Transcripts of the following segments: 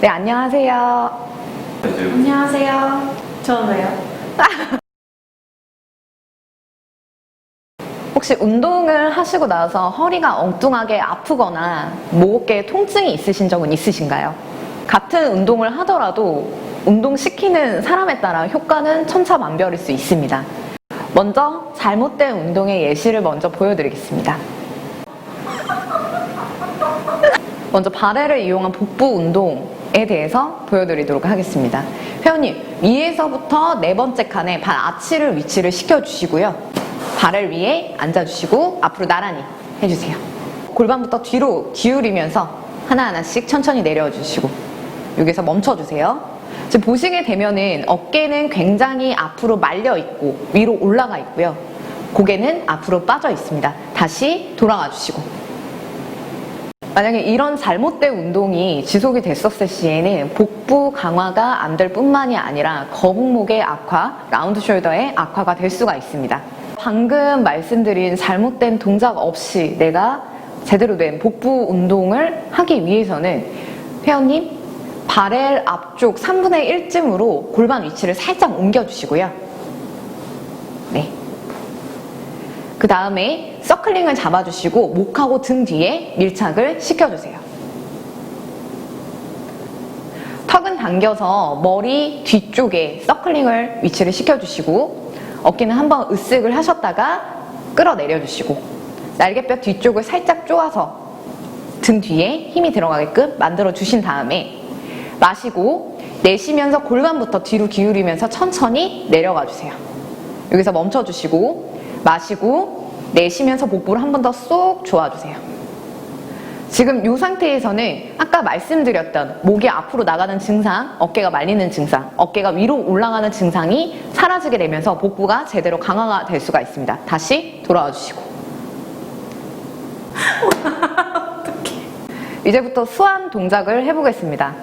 네, 안녕하세요. 안녕하세요. 저는 왜요? 혹시 운동을 하시고 나서 허리가 엉뚱하게 아프거나 목 어깨에 통증이 있으신 적은 있으신가요? 같은 운동을 하더라도 운동시키는 사람에 따라 효과는 천차만별일 수 있습니다. 먼저 잘못된 운동의 예시를 먼저 보여드리겠습니다. 먼저 바레를 이용한 복부 운동에 대해서 보여드리도록 하겠습니다. 회원님, 위에서부터 네 번째 칸에 발 아치를 위치를 시켜주시고요. 발을 위에 앉아주시고 앞으로 나란히 해주세요. 골반부터 뒤로 기울이면서 하나하나씩 천천히 내려주시고 여기서 멈춰주세요. 지금 보시게 되면은 어깨는 굉장히 앞으로 말려 있고 위로 올라가 있고요. 고개는 앞으로 빠져 있습니다. 다시 돌아가 주시고 만약에 이런 잘못된 운동이 지속이 됐었을 시에는 복부 강화가 안 될 뿐만이 아니라 거북목의 악화, 라운드 숄더의 악화가 될 수가 있습니다. 방금 말씀드린 잘못된 동작 없이 내가 제대로 된 복부 운동을 하기 위해서는 회원님 발의 앞쪽 3분의 1쯤으로 골반 위치를 살짝 옮겨주시고요. 네. 그 다음에 서클링을 잡아주시고 목하고 등 뒤에 밀착을 시켜주세요. 턱은 당겨서 머리 뒤쪽에 서클링을 위치를 시켜주시고 어깨는 한번 으쓱을 하셨다가 끌어내려 주시고 날개뼈 뒤쪽을 살짝 쪼아서 등 뒤에 힘이 들어가게끔 만들어 주신 다음에 마시고 내쉬면서 골반부터 뒤로 기울이면서 천천히 내려가 주세요. 여기서 멈춰 주시고 마시고 내쉬면서 복부를 한 번 더 쏙 조아주세요. 지금 이 상태에서는 아까 말씀드렸던 목이 앞으로 나가는 증상, 어깨가 말리는 증상, 어깨가 위로 올라가는 증상이 사라지게 되면서 복부가 제대로 강화가 될 수가 있습니다. 다시 돌아와 주시고. 이제부터 수완 동작을 해보겠습니다.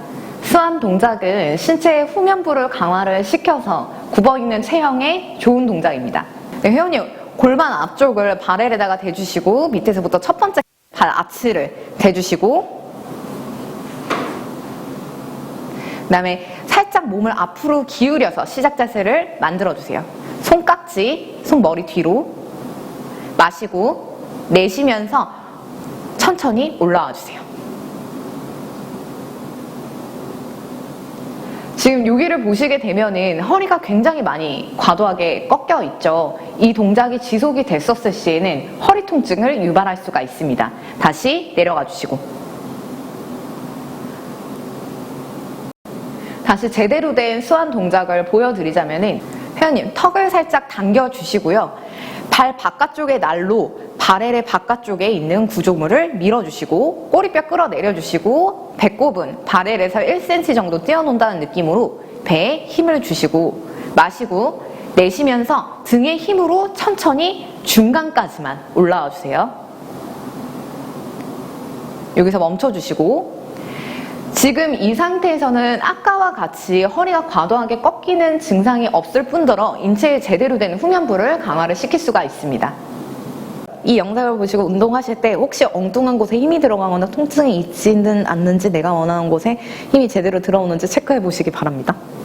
수완 동작은 신체의 후면부를 강화를 시켜서 굽어 있는 체형에 좋은 동작입니다. 네, 회원님, 골반 앞쪽을 바렐에다가 대주시고 밑에서부터 첫 번째 발 아치를 대주시고 그 다음에 살짝 몸을 앞으로 기울여서 시작 자세를 만들어 주세요. 손깍지, 손머리 뒤로 마시고 내쉬면서 천천히 올라와 주세요. 지금 여기를 보시게 되면은 허리가 굉장히 많이 과도하게 꺾여 있죠. 이 동작이 지속이 됐었을 시에는 허리 통증을 유발할 수가 있습니다. 다시 내려가 주시고. 다시 제대로 된 수완 동작을 보여드리자면은 회원님 턱을 살짝 당겨 주시고요. 발 바깥쪽의 날로 발의 바깥쪽에 있는 구조물을 밀어주시고 꼬리뼈 끌어내려 주시고 배꼽은 발엘에서 1cm 정도 띄어놓는다는 느낌으로 배에 힘을 주시고 마시고 내쉬면서 등의 힘으로 천천히 중간까지만 올라와 주세요. 여기서 멈춰 주시고 지금 이 상태에서는 아까와 같이 허리가 과도하게 꺾이는 증상이 없을 뿐더러 인체에 제대로 된 후면부를 강화를 시킬 수가 있습니다. 이 영상을 보시고 운동하실 때 혹시 엉뚱한 곳에 힘이 들어가거나 통증이 있지는 않는지 내가 원하는 곳에 힘이 제대로 들어오는지 체크해 보시기 바랍니다.